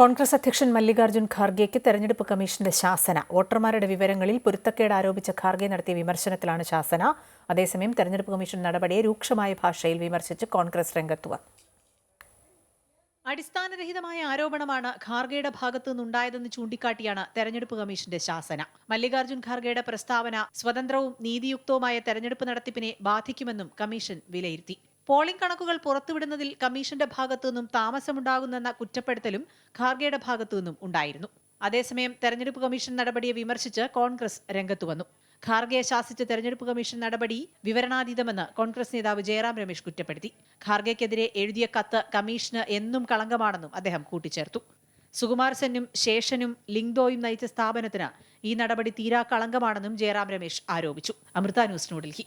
കോൺഗ്രസ് അധ്യക്ഷൻ മല്ലികാർജുൻ ഖാർഗെയ്ക്ക് തെരഞ്ഞെടുപ്പ് കമ്മീഷന്റെ ശാസന. വോട്ടർമാരുടെ വിവരങ്ങളിൽ പൊരുത്തക്കേട് ആരോപിച്ച ഖാർഗെ നടത്തിയ വിമർശനത്തിലാണ് ശാസന. അതേസമയം തെരഞ്ഞെടുപ്പ് കമ്മീഷൻ നടപടിയെ രൂക്ഷമായ ഭാഷയിൽ വിമർശിച്ച് കോൺഗ്രസ് രംഗത്ത് വന്നു. അടിസ്ഥാനരഹിതമായ ആരോപണമാണ് ഖാർഗെയുടെ ഭാഗത്തു നിന്നുണ്ടായതെന്ന് ചൂണ്ടിക്കാട്ടിയാണ് തെരഞ്ഞെടുപ്പ് കമ്മീഷന്റെ ശാസന. മല്ലികാർജുൻ ഖാർഗെയുടെ പ്രസ്താവന സ്വതന്ത്രവും നീതിയുക്തവുമായ തെരഞ്ഞെടുപ്പ് നടത്തിപ്പിനെ ബാധിക്കുമെന്നും കമ്മീഷൻ വിലയിരുത്തി. പോളിംഗ് കണക്കുകൾ പുറത്തുവിടുന്നതിൽ കമ്മീഷന്റെ ഭാഗത്തു നിന്നും താമസമുണ്ടാകുന്നെന്ന കുറ്റപ്പെടുത്തലും ഖാർഗെയുടെ ഭാഗത്തു നിന്നും ഉണ്ടായിരുന്നു. അതേസമയം തെരഞ്ഞെടുപ്പ് കമ്മീഷൻ നടപടിയെ വിമർശിച്ച് കോൺഗ്രസ് രംഗത്തു വന്നു. ഖാർഗെയെ ശാസിച്ച തെരഞ്ഞെടുപ്പ് കമ്മീഷൻ നടപടി വിവരണാതീതമെന്ന് കോൺഗ്രസ് നേതാവ് ജയറാം രമേശ് കുറ്റപ്പെടുത്തി. ഖാർഗെക്കെതിരെ എഴുതിയ കത്ത് കമ്മീഷന് എന്നും കളങ്കമാണെന്നും അദ്ദേഹം കൂട്ടിച്ചേർത്തു. സുകുമാർ സെന്നും ശേഷനും ലിംഗ്ദോയും നയിച്ച സ്ഥാപനത്തിന് ഈ നടപടി തീരാ കളങ്കമാണെന്നും ജയറാം രമേശ് ആരോപിച്ചു. അമൃത ന്യൂസ് ന്യൂഡൽഹി.